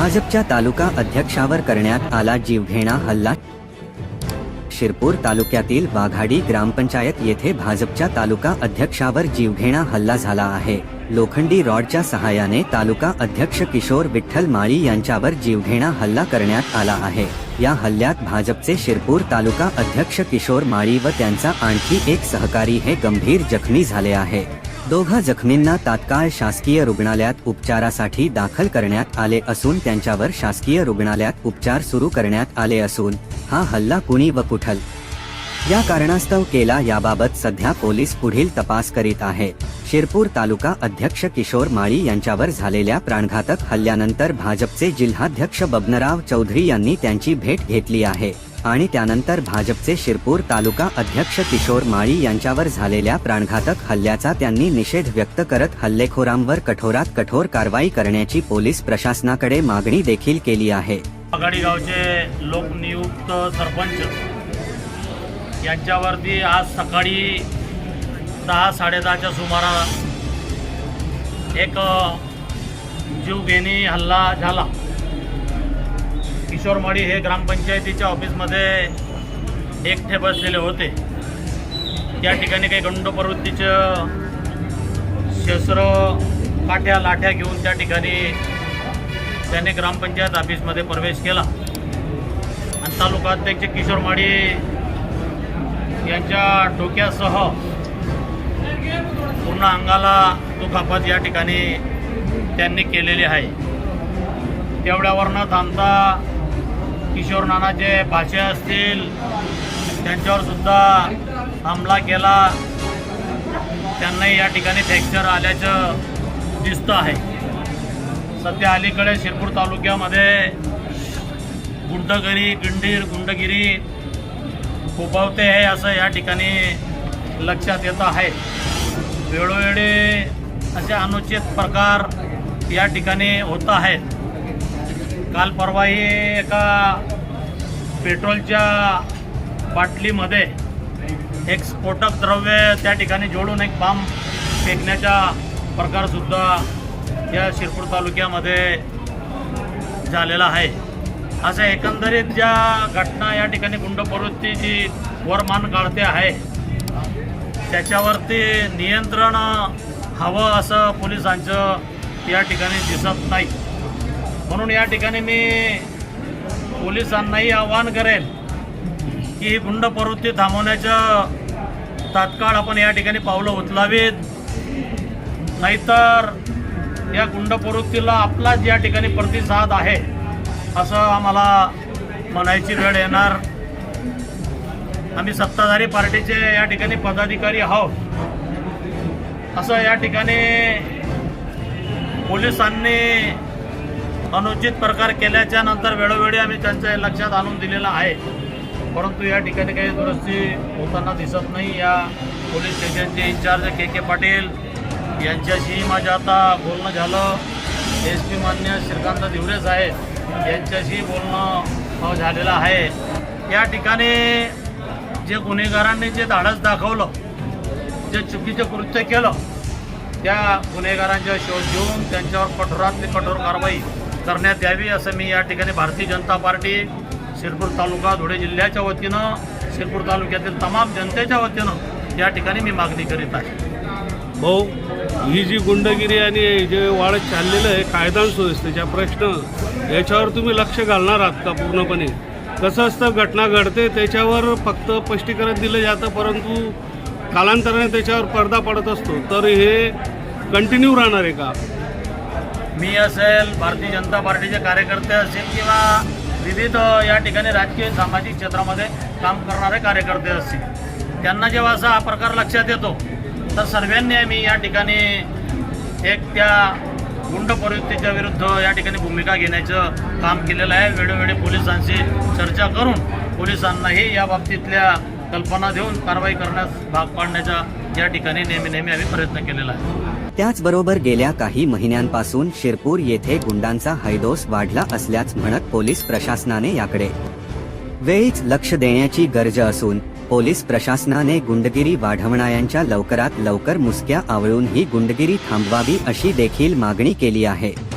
भाजपच्या तालुका अध्यक्षावर करण्यात आला जीवघेणा हल्ला. शिरपूर तालुक्यातील वाघाडी ग्रामपंचायत येथे भाजपच्या तालुका अध्यक्षावर जीवघेणा हल्ला झाला आहे. लोखंडी रॉडच्या सहाय्याने तालुका अध्यक्ष किशोर विठ्ठल माळी यांच्यावर जीवघेणा हल्ला करण्यात आला आहे. या हल्ल्यात भाजपचे शिरपूर तालुका अध्यक्ष किशोर माळी व त्यांचा आणखी एक सहकारी हे गंभीर जखमी झाले आहे. दोघा जखमींना तात्काळ शासकीय रुग्णालयात उपचारासाठी दाखल करण्यात आले असून त्यांच्यावर शासकीय रुग्णालयात उपचार सुरू करण्यात आले असून हा हल्ला कुणी व कुठल? या कारणास्तव केला याबाबत सध्या पोलीस पुढील तपास करीत आहे. शिरपूर तालुका अध्यक्ष किशोर माळी यांच्यावर झालेल्या प्राणघातक हल्ल्यानंतर भाजपचे जिल्हाध्यक्ष बबनराव चौधरी यांनी त्यांची भेट घेतली आहे. आणि त्यानंतर भाजपचे शिरपूर तालुका अध्यक्ष किशोर माळी यांच्यावर झालेल्या प्राणघातक हल्ल्याचा त्यांनी निषेध व्यक्त करत हल्लेखोरांवर कठोरात कठोर कारवाई करण्याची पोलीस प्रशासनाकडे मागणी देखील केली आहे. आघाडी गावचे लोकनियुक्त सरपंच यांच्यावरती आज सकाळी दहा साडेदहाच्या सुमारास एक जीवघेणी हल्ला झाला. किशोरमाळी हे ग्रामपंचायतीच्या ऑफिसमध्ये एकटे बसलेले होते. त्या ठिकाणी काही गंड प्रवृत्तीचं शस्त्र काठ्या लाठ्या घेऊन त्या ठिकाणी त्याने ग्रामपंचायत ऑफिसमध्ये प्रवेश केला. आणि तालुका अध्यक्ष किशोर माडी यांच्या डोक्यासह पूर्ण अंगाला दुखापत या ठिकाणी त्यांनी केलेली आहे. तेवढ्यावर न थांबता किशोर नानाचे भाषे असतील त्यांच्यावर सुद्धा हमला केला. त्यांनाही या ठिकाणी फ्रॅक्चर आल्याचं दिसतं आहे. सध्या अलीकडे शिरपूर तालुक्यामध्ये गुंडगिरी गिंडीर गुंडगिरी उभवते आहे असं या ठिकाणी लक्षात येत आहे. वेळोवेळी असे अनुचित प्रकार या ठिकाणी होत आहेत. काल परवाही एका पेट्रोलच्या बाटलीमध्ये एक स्फोटक द्रव्य त्या ठिकाणी जोडून एक बांब फेकण्याचा प्रकारसुद्धा या शिरपूर तालुक्यामध्ये झालेला आहे. अशा एकंदरीत ज्या घटना या ठिकाणी गुंड प्रवृत्ती जी वरमान काढते आहे त्याच्यावरती नियंत्रण हवं असं पोलिसांचं या ठिकाणी दिसत नाही. म्हणून या ठिकाणी मी पोलिसांनाही आवाहन करेन की ही गुंड प्रवृत्ती थांबवण्याचं तात्काळ आपण या ठिकाणी पावलं उचलावीत. नाहीतर या गुंड प्रवृत्तीला आपलाच या ठिकाणी प्रतिसाद आहे असं आम्हाला म्हणायची वेळ येणार. आम्ही सत्ताधारी पार्टीचे या ठिकाणी पदाधिकारी आहोत. असं या ठिकाणी पोलिसांनी अनुचित प्रकार केल्याच्यानंतर वेळोवेळी आम्ही त्यांच्या लक्षात आणून दिलेलं आहे. परंतु या ठिकाणी काही दुरुस्ती होताना दिसत नाही. या पोलीस स्टेशनचे इन्चार्ज के के पाटील यांच्याशी माझं आता बोलणं झालं. एस पी मान्य श्रीकांत दिवरे साहेब यांच्याशी बोलणं झालेलं आहे. या ठिकाणी जे गुन्हेगारांनी जे धाडस दाखवलं जे चुकीचं कृत्य केलं त्या गुन्हेगारांचा शोध घेऊन त्यांच्यावर कठोरातली कठोर कारवाई करण्यात यावी असं मी या ठिकाणी भारतीय जनता पार्टी शिरपूर तालुका धुळे जिल्ह्याच्या वतीनं शिरपूर तालुक्यातील तमाम जनतेच्या वतीनं या ठिकाणी मी मागणी करीत आहे. भाऊ ही जी गुंडगिरी आणि जे वाढत चाललेलं आहे कायदा सुव्यवस्थेचा प्रश्न याच्यावर तुम्ही लक्ष घालणार आहात का पूर्णपणे? कसं असतं घटना घडते त्याच्यावर फक्त स्पष्टीकरण दिलं जातं परंतु कालांतराने त्याच्यावर पडदा पडत असतो. तर हे कंटिन्यू राहणार आहे का? मी असेल भारतीय जनता पार्टीचे कार्यकर्ते असेल किंवा विविध या ठिकाणी राजकीय सामाजिक क्षेत्रामध्ये काम करणारे कार्यकर्ते असतील त्यांना जेव्हा असा हा प्रकार लक्षात येतो तर सर्वांनी आम्ही या ठिकाणी एक त्या गुंड प्रवृत्तीच्या विरुद्ध या ठिकाणी भूमिका घेण्याचं काम केलेलं आहे. वेळोवेळी पोलिसांशी चर्चा करून पोलिसांनाही या बाबतीतल्या कल्पना देऊन कारवाई करण्यास भाग पाडण्याचा या ठिकाणी नेहमी नेहमी आम्ही प्रयत्न केलेला आहे. त्याचबरोबर गेल्या काही महिन्यांपासून शिरपूर येथे गुंडांचा हैदोस वाढला असल्याच म्हणत पोलीस प्रशासनाने याकडे वेळीच लक्ष देण्याची गरज असून पोलीस प्रशासनाने गुंडगिरी वाढवणाऱ्यांच्या लवकरात लवकर मुसक्या आवळून ही गुंडगिरी थांबवावी अशी देखील मागणी केली आहे.